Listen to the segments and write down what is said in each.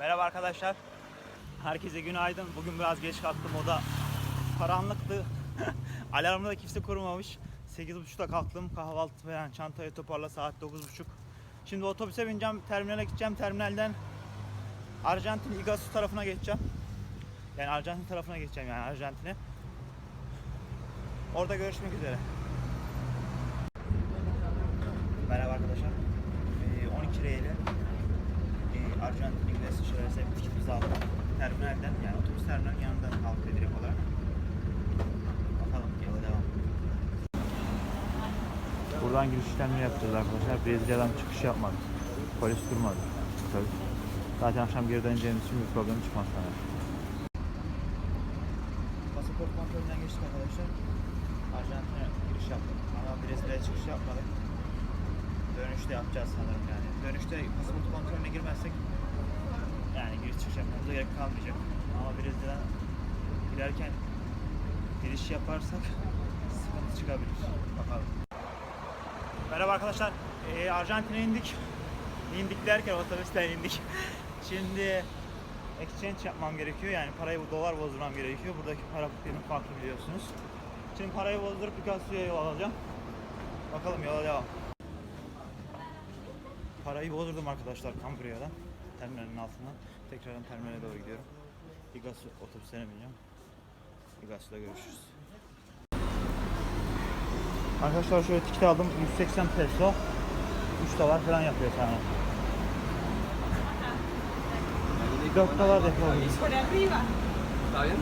Merhaba arkadaşlar. Herkese günaydın. Bugün biraz geç kalktım. O da karanlıktı. Alarmı da kimse kurmamış. 8.30'da kalktım. Kahvaltı falan çantayı toparla saat 9.30. Şimdi otobüse bineceğim. Terminale gideceğim. Terminalden Arjantin Iguazu tarafına geçeceğim. Yani Arjantin tarafına geçeceğim yani Arjantin'e. Orada görüşmek üzere. Merhaba arkadaşlar. Ee, 12 lirayla e, Arjantin İngiliz bir tiketimizi aldık. Terminalden yani otobüs terminalinin yanından kalktı direkt olarak. Bakalım yola devam. Buradan giriş işlemleri yapacağız arkadaşlar. Brezilya'dan çıkış yapmadık. Polis durmadı. Tabii. Zaten akşam geri döneceğimiz için bir problem çıkmaz sanırım. Pasaport kontrolünden geçtik arkadaşlar. Arjantin'e giriş yaptık ama Brezilya'ya çıkış yapmadık. Dönüşte yapacağız sanırım yani. Dönüşte pasaport kontrolüne girmezsek çıkış yapmamıza gerek kalmayacak. Ama Brezilya'dan girerken giriş yaparsak sıkıntı çıkabilir. Bakalım. Merhaba arkadaşlar. Ee, Arjantin'e indik. İndik derken otobüsten indik. Şimdi exchange yapmam gerekiyor. Yani parayı bu dolar bozdurmam gerekiyor. Buradaki para birimi farklı biliyorsunuz. Şimdi parayı bozdurup Picasso'ya yol alacağım. Bakalım yola devam. Parayı bozdurdum arkadaşlar Cambria'dan. Terminalin altından. Tekrardan terminale doğru gidiyorum. Picasso otobüslerine bineceğim. Picasso'da görüşürüz. Arkadaşlar şöyle tiket aldım. 180 peso. 3 dolar falan yapıyor sana. 4 dolar. Dale.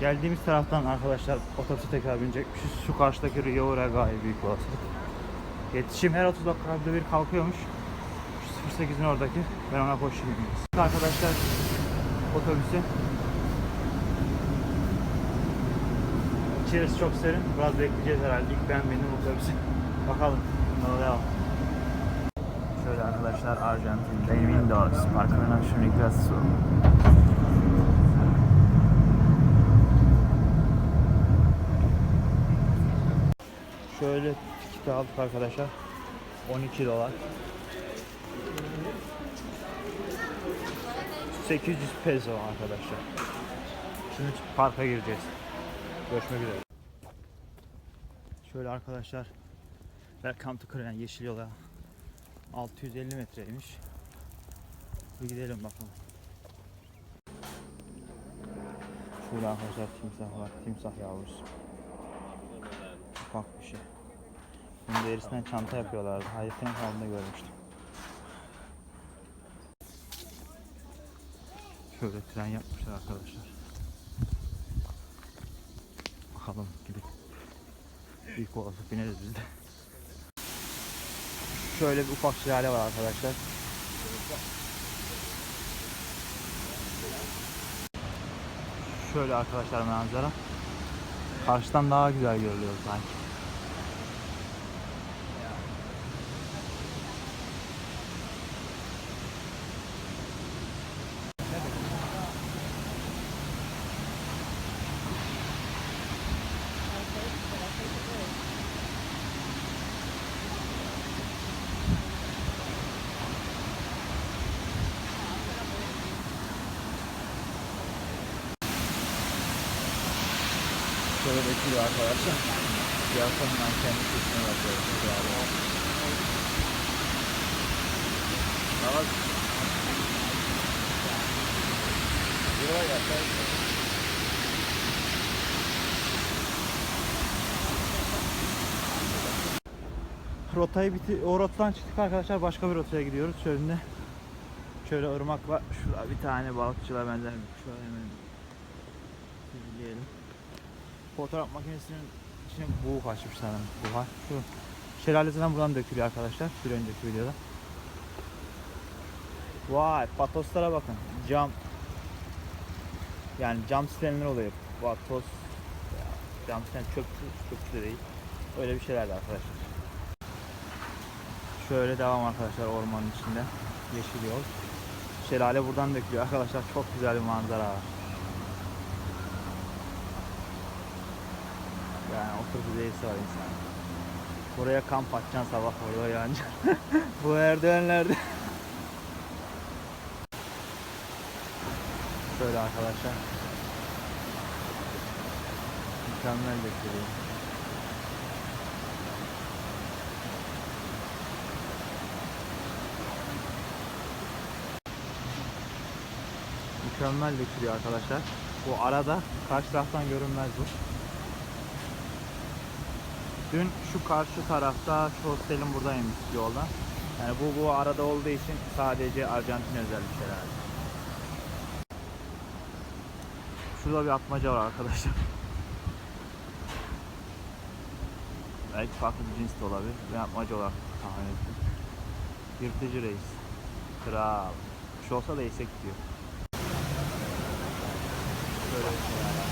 Geldiğimiz taraftan arkadaşlar otobüse tekrar binecekmişiz. Şu karşıdaki Rio Regai büyük olasılık. Yetişim her 30 dakikada bir kalkıyormuş. Şu 08'in oradaki. Ben ona koşayım. Arkadaşlar otobüse. İçerisi çok serin. Biraz bekleyeceğiz herhalde. İlk ben bindim otobüse. Bakalım. Devam. Şöyle arkadaşlar Arjantin Bem-vindos. Parque National Iguazu. Şöyle tiketi aldık arkadaşlar. 12 dolar. 800 peso arkadaşlar. Şimdi parka gireceğiz. Görüşmek üzere. Şöyle arkadaşlar. Welcome to Korean Yeşil Yola. 650 metreymiş. Bir gidelim bakalım. Şurada arkadaşlar timsah var. Timsah yavrusu. Ufak bir şey. Bunun derisinden çanta yapıyorlardı. Hayretten kaldığında görmüştüm. Şöyle tren yapmışlar arkadaşlar. Bakalım gidip ilk olasılık bineriz biz de. Şöyle bir ufak şelale var arkadaşlar. Şöyle arkadaşlar manzara. Karşıdan daha güzel görülüyor sanki. Şöyle bekliyor arkadaşlar. Yakından kendi sesine bakıyoruz. Yani. Tamam. Buraya gel. Rotayı biti o rotadan çıktık arkadaşlar başka bir rotaya gidiyoruz. Şöyle şöyle ırmak var. Şurada bir tane balıkçılar benzer şöyle hemen izleyelim. Fotoğraf makinesinin içine buğu kaçmış sanırım. Buhar. Şu şelale zaten buradan dökülüyor arkadaşlar. Bir önceki videoda. Vay patoslara bakın. Cam. Yani cam silenler oluyor. Patos. Cam silen çöpçü, çöpçü de değil. Öyle bir şeylerdi arkadaşlar. Şöyle devam arkadaşlar ormanın içinde. Yeşil yol. Şelale buradan dökülüyor arkadaşlar. Çok güzel bir manzara var. Yani oturup üyesi var insan. Buraya kamp atacaksın sabah orada yanacaksın. Bu merdivenlerde. Şöyle arkadaşlar. Mükemmel bekliyorum. Mükemmel bekliyor arkadaşlar. Bu arada karşı taraftan görünmez bu. Dün şu karşı tarafta Şostel'in buradaymış yolda. Yani bu bu arada olduğu için sadece Arjantin özel bir şeyler. Şurada bir atmaca var arkadaşlar. Belki farklı bir cins de olabilir. Ben atmaca olarak tahmin ettim. Yırtıcı reis. Kral. Şu olsa da isek diyor. Böyle bir şeyler.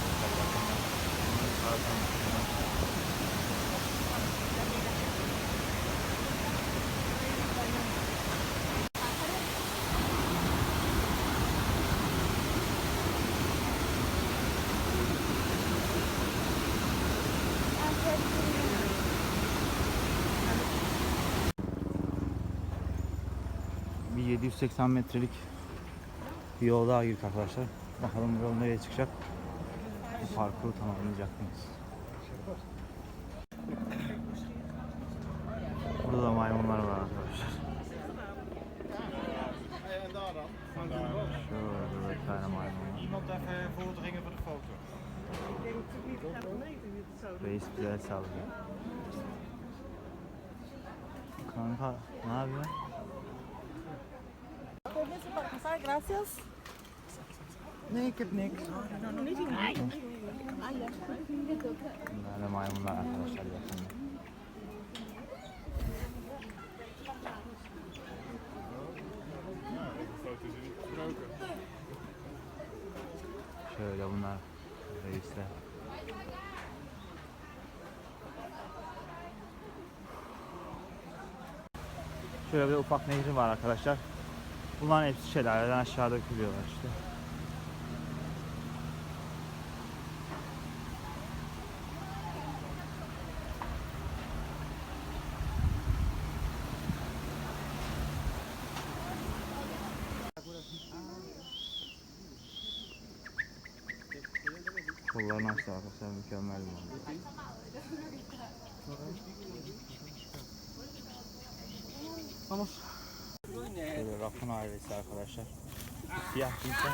180 metrelik bir yolda girdik arkadaşlar. Bakalım yol nereye çıkacak. Bu parkuru tamamlayacak mıyız? Burada da maymunlar var arkadaşlar. Şöyle bir tane maymun var. Reis bize el sallıyor. Kanka ne yapıyorsun? Gracias. Nee, ik heb niks. Bunlar da maymunlar arkadaşlar yakında. Şöyle bunlar reisler. Şöyle bir ufak nehri var arkadaşlar. Bunların hepsi şelaleden aşağı dökülüyorlar işte. Kollarını açtı arkadaşlar mükemmel bir manzara. Vamos. Rakun ailesi arkadaşlar. Siyah cinsen.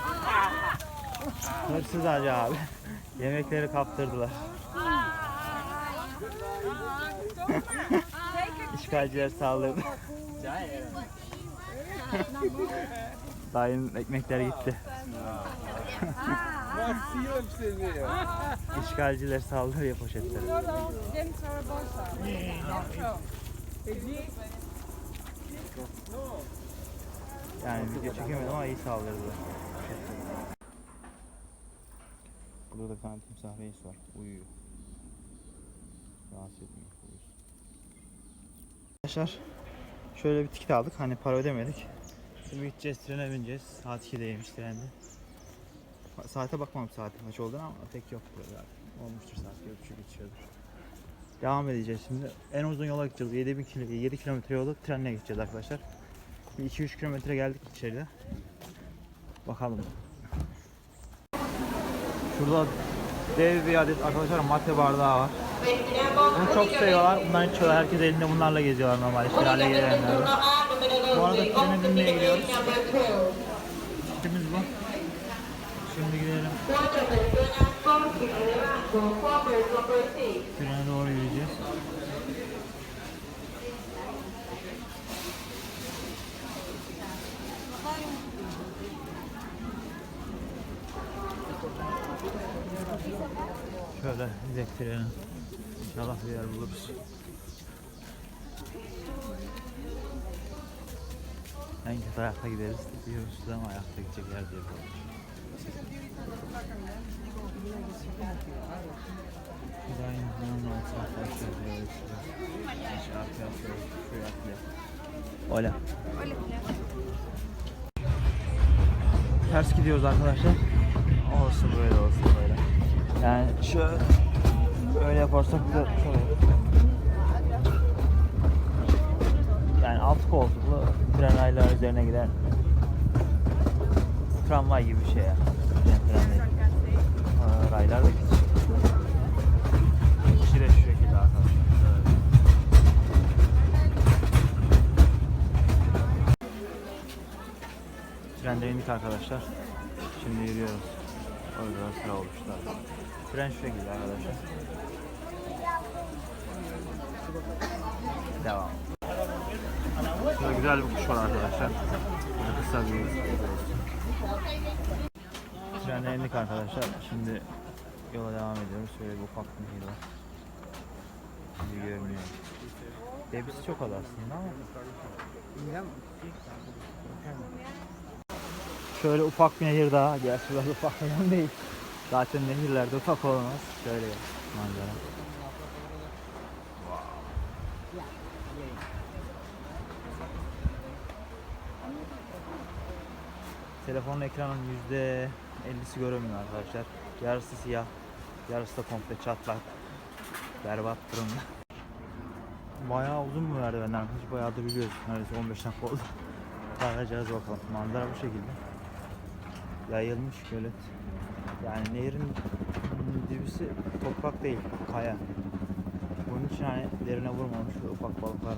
Hırsız hacı abi. Yemekleri kaptırdılar. İşgalciler saldırdı. Dayının ekmekleri gitti. İşgalciler saldırıyor poşetleri. Yani video çekemedim ama iyi saldırdılar. Burada da bir tane timsah reis var. Uyuyor. Rahatsız etmiyor. Uyusun. Arkadaşlar şöyle bir tiket aldık. Hani para ödemedik. Şimdi gideceğiz trene bineceğiz. Saat 2'deymiş trende. Saate bakmam saatin kaç olduğunu ama pek yok böyle. Olmuştur saat 1.30 geçiyordur. Devam edeceğiz şimdi. En uzun yola gideceğiz. 7000 kilo, 7 kilometre yolu trenle gideceğiz arkadaşlar. 2-3 kilometre geldik içeride. Bakalım. Şurada dev bir adet arkadaşlar mate bardağı var. Bunu çok seviyorlar. Bundan içiyorlar. Herkes elinde bunlarla geziyorlar normalde. Şelale gelenler. Bu arada trene binmeye gidiyoruz. Tipimiz bu. Şimdi gidelim. Trene doğru yürüyeceğiz. Şöyle trene. İnşallah bir yer buluruz. En kötü ayakta gideriz diyoruz ama ayakta gidecek yer diye buluruz. Güzel yanın altı arkadaşlar böyle şurada. Aşağı atıyor, şuraya atıyor. Hola. Ters gidiyoruz arkadaşlar. Olsun böyle olsun. Yani şöyle öyle yaparsak da şöyle. Yani alt koltuklu tren rayları üzerine giden tramvay gibi bir şey ya. gitmeyen tren raylar da küçük. İçi de şu şekilde arkadaşlar. Böyle. Trenden indik arkadaşlar. Şimdi yürüyoruz. Orada sıra oluştular. Tren şu şekilde arkadaşlar. Devam. Şurada güzel bir kuş var arkadaşlar. Burada kısa bir Trenden indik arkadaşlar. Şimdi yola devam ediyoruz. Şöyle bir ufak bir nehir var. Şimdi görünüyor. Debisi çok az aslında ama. Şöyle ufak bir nehir daha. Gerçi biraz ufak falan değil. Zaten nehirlerde ufak olmaz. Şöyle manzara. Telefonun ekranın yüzde 50'si görünmüyor arkadaşlar. Yarısı siyah, yarısı da komple çatlak. Berbat durumda. Bayağı uzun mu merdivenler? Hiç bayağı da biliyoruz. Neredeyse 15 dakika oldu. Bakacağız bakalım. Manzara bu şekilde. Yayılmış gölet. Yani nehrin dibisi toprak değil, kaya. Bunun için hani derine vurmamış ve ufak balıklar var.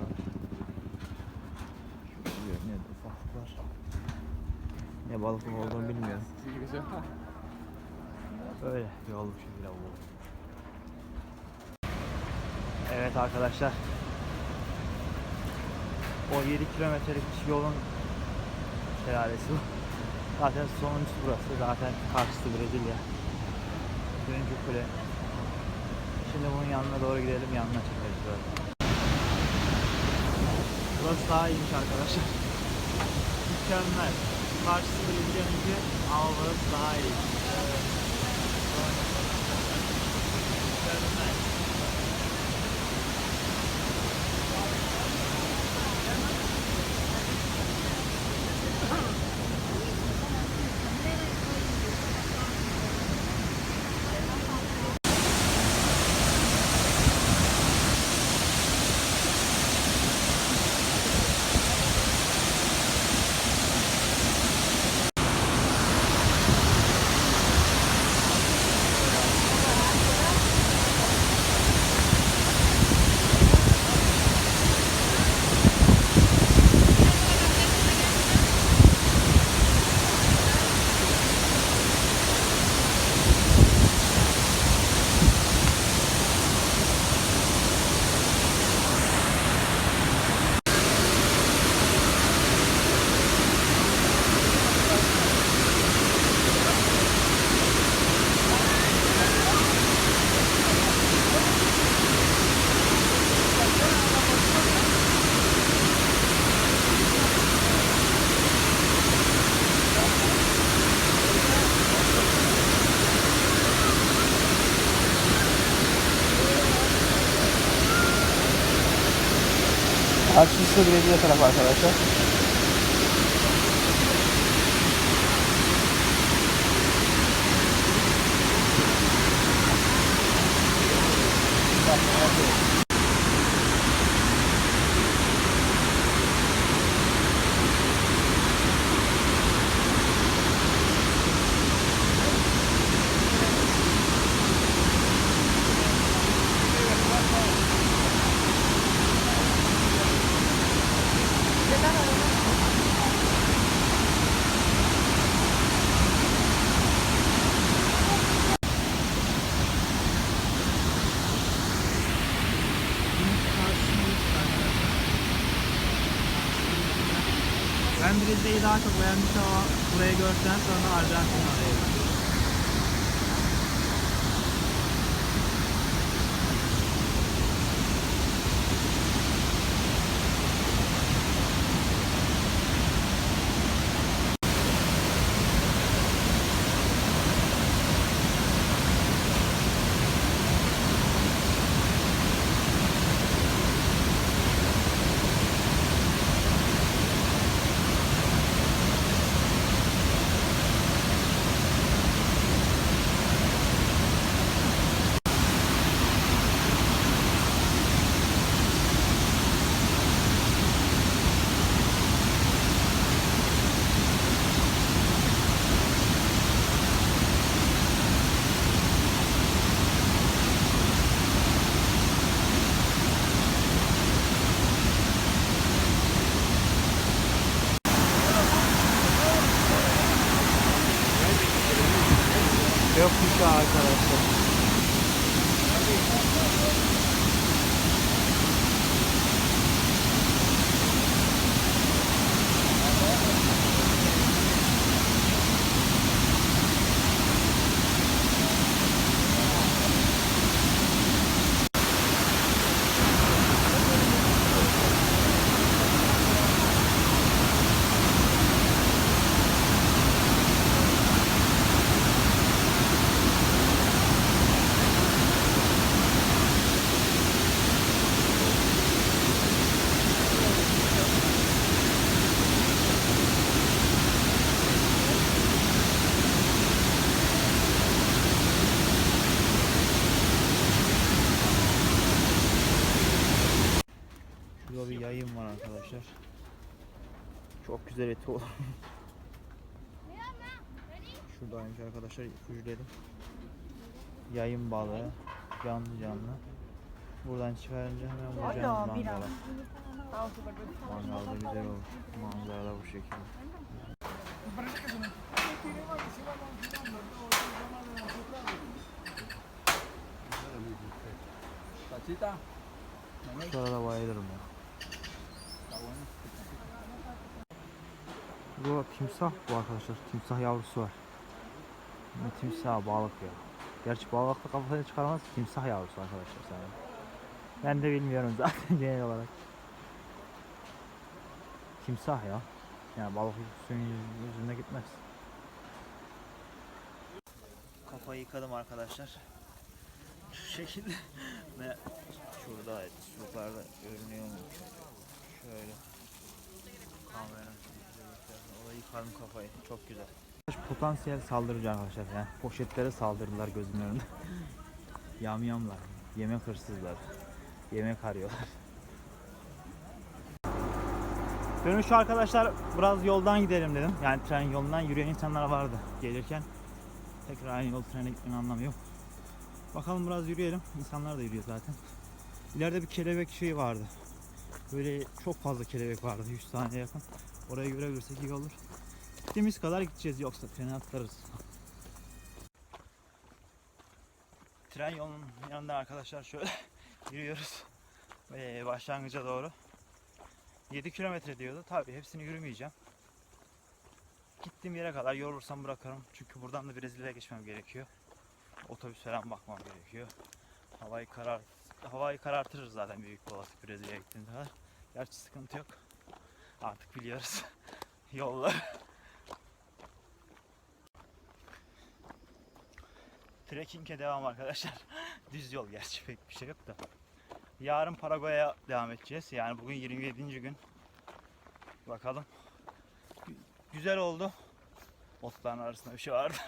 Şu görünüyor ufaklıklar. Ne balık olduğunu bilmiyorum. Öyle yol bu şekilde oldu. Evet arkadaşlar. O 7 kilometrelik yolun şelalesi bu. Zaten sonuncusu burası. Zaten karşısı Brezilya. Döncü kule. Şimdi bunun yanına doğru gidelim. Yanına çekeriz böyle. Burası daha iyiymiş arkadaşlar. Mükemmel. Karşısı Brezilya'nınki ama burası daha iyi. Mükemmel. Karşısı Brezilya tarafı arkadaşlar. Ama burayı gördükten sonra Arjantin Şurada bir yayın var arkadaşlar. Çok güzel eti olur. Şuradaymış arkadaşlar ipucu dedim. Yayın balığı. Canlı canlı. Buradan çıkarınca hemen vuracağız mangala. Mangalda güzel olur. Manzara bu şekilde. Şurada bayılırım ya. Bu timsah bu arkadaşlar. Timsah yavrusu var. Ne timsah balık ya. Gerçi balıkla kafasını çıkaramaz. Timsah yavrusu arkadaşlar sana. Ben de bilmiyorum zaten genel olarak. Timsah ya. Yani balık suyun yüz- yüzüne gitmez. Kafayı yıkadım arkadaşlar. Şu şekilde ve şurada yukarıda görünüyor mu? Şöyle kamera Orada yıkadım kafayı. Çok güzel. Potansiyel saldırıcı arkadaşlar. Yani poşetlere saldırdılar gözümün önünde. Yamyamlar. Yemek hırsızlar. Yemek arıyorlar. Dönüşü arkadaşlar biraz yoldan gidelim dedim. Yani tren yolundan yürüyen insanlar vardı gelirken. Tekrar aynı yol trene gitmenin anlamı yok. Bakalım biraz yürüyelim. İnsanlar da yürüyor zaten. İleride bir kelebek şeyi vardı. Böyle çok fazla kelebek vardı. 100 tane yakın. Oraya görebilirsek iyi olur. Gittiğimiz kadar gideceğiz yoksa trene atlarız. Tren yolunun yanında arkadaşlar şöyle yürüyoruz. Ee, başlangıca doğru. 7 kilometre diyordu. Tabii hepsini yürümeyeceğim. Gittiğim yere kadar yorulursam bırakırım. Çünkü buradan da Brezilya'ya geçmem gerekiyor. Otobüs falan bakmam gerekiyor. Havayı karar havayı karartırız zaten büyük bir olasılık Brezilya'ya gittiğimde kadar. Gerçi sıkıntı yok. Artık biliyoruz yolları. Trekking'e devam arkadaşlar. Düz yol gerçi pek bir şey yok da. Yarın Paraguay'a devam edeceğiz. Yani bugün 27. gün. Bakalım. Gü- Güzel oldu. Otların arasında bir şey vardı.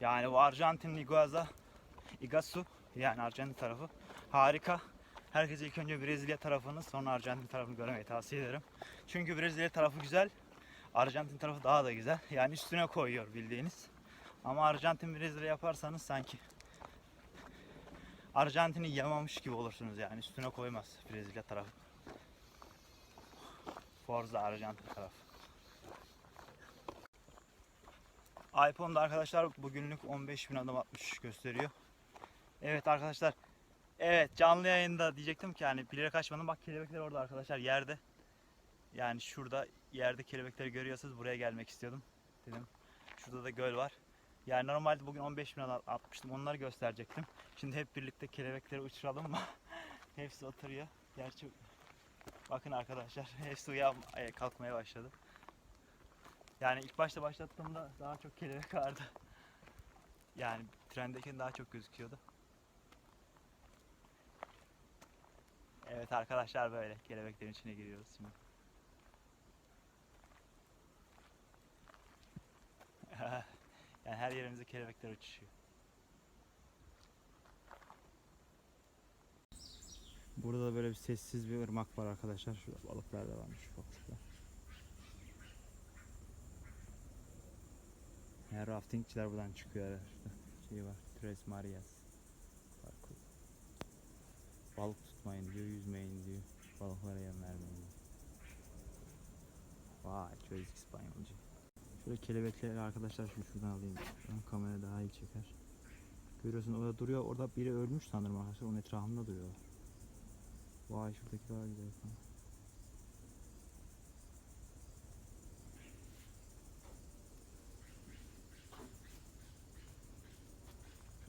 Yani bu Arjantin Iguaza, Iguazu yani Arjantin tarafı harika. Herkese ilk önce Brezilya tarafını sonra Arjantin tarafını görmeyi tavsiye ederim. Çünkü Brezilya tarafı güzel, Arjantin tarafı daha da güzel. Yani üstüne koyuyor bildiğiniz. Ama Arjantin Brezilya yaparsanız sanki Arjantin'i yamamış gibi olursunuz yani üstüne koymaz Brezilya tarafı. Forza Arjantin tarafı. iPhone'da arkadaşlar bugünlük 15.000 adım atmış gösteriyor. Evet arkadaşlar. Evet canlı yayında diyecektim ki yani bilerek açmadım. Bak kelebekler orada arkadaşlar yerde. Yani şurada yerde kelebekleri görüyorsunuz. Buraya gelmek istiyordum. Dedim. Şurada da göl var. Yani normalde bugün 15 bin atmıştım. Onları gösterecektim. Şimdi hep birlikte kelebekleri uçuralım mı? Hepsi oturuyor. Gerçi bakın arkadaşlar hepsi uyan e, kalkmaya başladı. Yani ilk başta başlattığımda daha çok kelebek vardı. Yani trendeyken daha çok gözüküyordu. Evet arkadaşlar böyle kelebeklerin içine giriyoruz şimdi. yani her yerimize kelebekler uçuşuyor. Burada da böyle bir sessiz bir ırmak var arkadaşlar. Şurada balıklar da varmış balıklar. Yani raftingçiler buradan çıkıyor. Şurada şey var. Tres Marias. Balık tutmayın diyor, yüzmeyin diyor. Balıklara yem vermeyin diyor. Vay çocuk İspanyolca. Şöyle kelebekleri arkadaşlar şu şuradan alayım. Şu kamera daha iyi çeker. Görüyorsun orada duruyor. Orada biri ölmüş sanırım arkadaşlar. Onun etrafında duruyor. Vay şuradaki daha güzel. falan.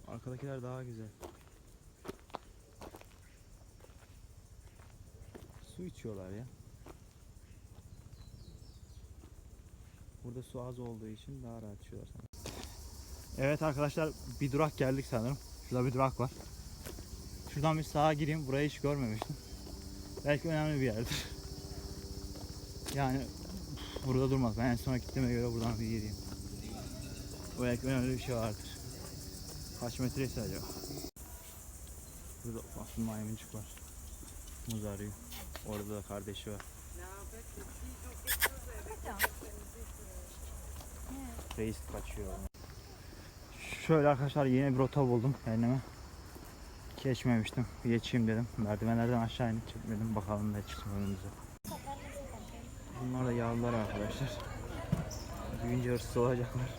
Arkadakiler daha güzel. İçiyorlar ya. Burada su az olduğu için daha rahat içiyorlar. Evet arkadaşlar bir durak geldik sanırım. Şurada bir durak var. Şuradan bir sağa gireyim. Burayı hiç görmemiştim. Belki önemli bir yerdir. Yani burada durmaz. Ben en son gittiğime göre buradan bir gireyim. Belki önemli bir şey vardır. Kaç metreyse acaba? Burada bir maymuncuk var. Muz arıyor. Orada da kardeşi var. Reis kaçıyor. Şöyle arkadaşlar yeni bir rota buldum kendime. Geçmemiştim. Geçeyim dedim. Merdivenlerden aşağı inip çekmedim. Bakalım ne çıksın önümüze. Bunlar da yavrular arkadaşlar. Büyüyünce hırsız olacaklar.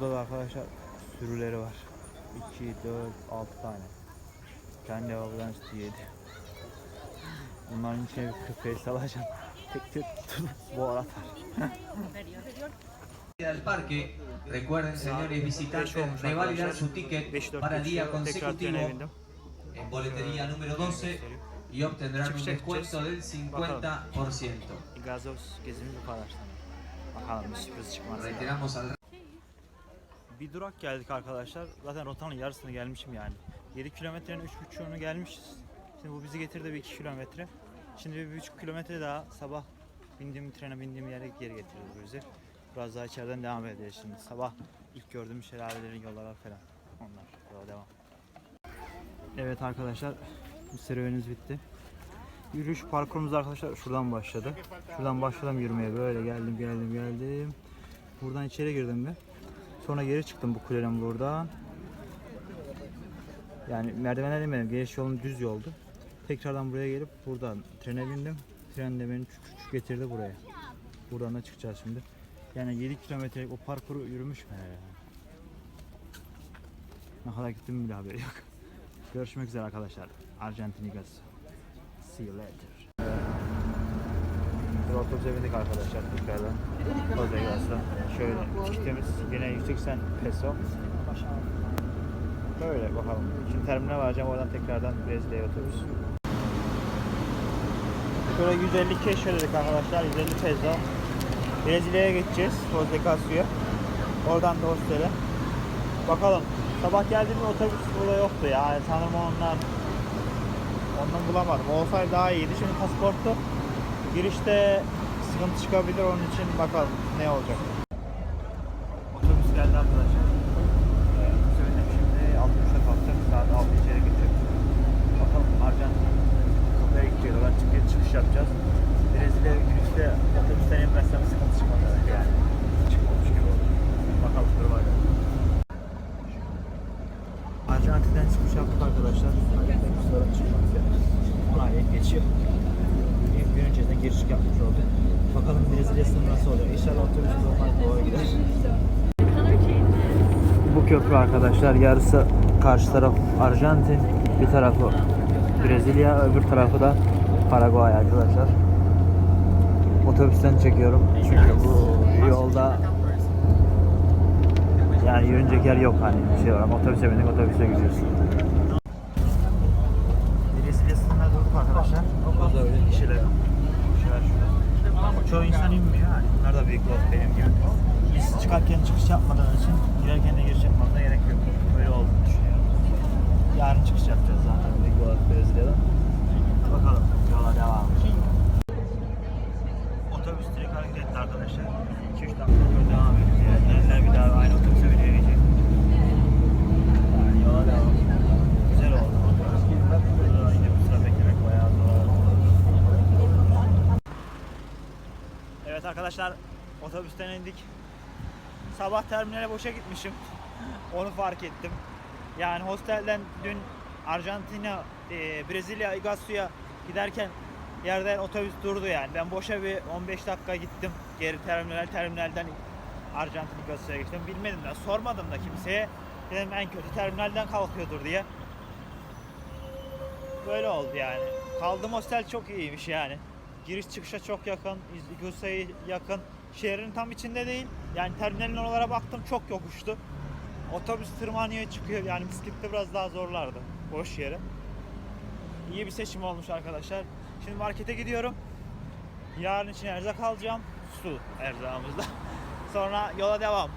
Burada da arkadaşlar sürüleri var. 2, 4, 6 tane. Yavrudan üstü 7. Bunların içine bir köpeği salacağım. Tek tek tutup boğar atar. al parque, recuerden señores visitantes revalidar su ticket 5-4 para día consecutivo en boletería número 12 Gösteriyor. y obtendrán un descuento del yapacağız. 50%. Gazoz gezimiz bu kadar sanırım. Bakalım bir sürpriz çıkmaz. ya. Reiteramos al Bir durak geldik arkadaşlar. Zaten rotanın yarısını gelmişim yani. 7 kilometrenin 3.5'unu gelmişiz. Şimdi bu bizi getirdi bir 2 kilometre. Şimdi bir 1,5 kilometre daha sabah bindiğim trene bindiğim yere geri getirdi bizi. Biraz daha içeriden devam edeceğiz şimdi. Sabah ilk gördüğüm şelalelerin yolları falan. Onlar. Yola devam. Evet arkadaşlar. Serüvenimiz bitti. Yürüyüş parkurumuz arkadaşlar şuradan başladı. Şuradan başladım yürümeye böyle geldim geldim geldim. Buradan içeri girdim bir. Sonra geri çıktım bu kulenin buradan. Yani merdivenler inmedim. Geliş yolum düz yoldu. Tekrardan buraya gelip buradan trene bindim. Tren de beni küçük getirdi buraya. Buradan da çıkacağız şimdi. Yani 7 kilometrelik o parkuru yürümüş mü? Ne kadar gittim bile haberi yok. Görüşmek üzere arkadaşlar. Argentinigas. See you later. Otobüse bindik arkadaşlar tekrardan. Odegas'ta. Şöyle tiketimiz yine 180 peso. Böyle bakalım. Şimdi terminale varacağım oradan tekrardan Brezilya'ya otobüs. Şöyle 150 keş ödedik arkadaşlar. 150 peso. Brezilya'ya geçeceğiz. Casu'ya. Oradan da hostele. Bakalım. Sabah geldiğimde otobüs burada yoktu ya. Sanırım onlar ondan bulamadım. Olsaydı daha iyiydi. Şimdi pasaportu girişte sıkıntı çıkabilir. Onun için bakalım ne olacak. Otobüs geldi arkadaşlar. Söyledim şimdi 60'da kalkacak. Saat 6 içeri gidecek. Bakalım Arjantin kapıya gideceğiz. Oradan çıkış, çıkış yapacağız. Brezilya girişte otobüsten inmezsem sıkıntı çıkmaz herhalde yani. Çıkmamış gibi oldu. Bakalım duruma göre. Arjantin'den çıkış yaptık arkadaşlar. Arjantin'den sorun çıkmaz yani. Onayla geçiyor. Bir gün öncesinden giriş yapmış oldu. Bakalım Brezilya sınırı nasıl olacak. İnşallah otobüsümüz olmaz doğru gider. Bu köprü arkadaşlar yarısı karşı taraf Arjantin, bir tarafı Brezilya, öbür tarafı da Paraguay arkadaşlar. Otobüsten çekiyorum çünkü bu yolda yani yürünecek yer yok hani şey olarak otobüse bindik otobüse gidiyoruz. Brezilya sınırına durduk arkadaşlar. Fazla öyle kişiler. Ama çoğu insan inmiyor yani. Bunlar da büyük lot benim gibi. Biz çıkarken çıkış yapmadığımız için girerken de giriş yapmamıza gerek yok. Böyle olduğunu düşünüyorum. Yarın çıkış yapacağız zaten büyük olarak Brezilya'dan. Bakalım yola devam. Otobüs direkt hareket etti arkadaşlar. 2-3 dakika sonra devam ediyor. Trenler bir daha aynı otobüse binecek. Yani yola devam. Güzel oldu. Burada yine bir sıra beklemek bayağı zor. Evet arkadaşlar otobüsten indik. Sabah terminale boşa gitmişim. Onu fark ettim. Yani hostelden dün Arjantina, e, Brezilya, Iguaçu'ya giderken yerden otobüs durdu yani. Ben boşa bir 15 dakika gittim. Geri terminal terminalden Arjantin Nikosa'ya geçtim. Bilmedim de sormadım da kimseye. Dedim en kötü terminalden kalkıyordur diye. Böyle oldu yani. Kaldığım hostel çok iyiymiş yani. Giriş çıkışa çok yakın, Nikosa'ya yakın. Şehrin tam içinde değil. Yani terminalin oralara baktım çok yokuştu. Otobüs tırmanıyor çıkıyor yani bisiklette biraz daha zorlardı boş yere. İyi bir seçim olmuş arkadaşlar. Şimdi markete gidiyorum. Yarın için erzak alacağım. Su erzağımızda. Sonra yola devam.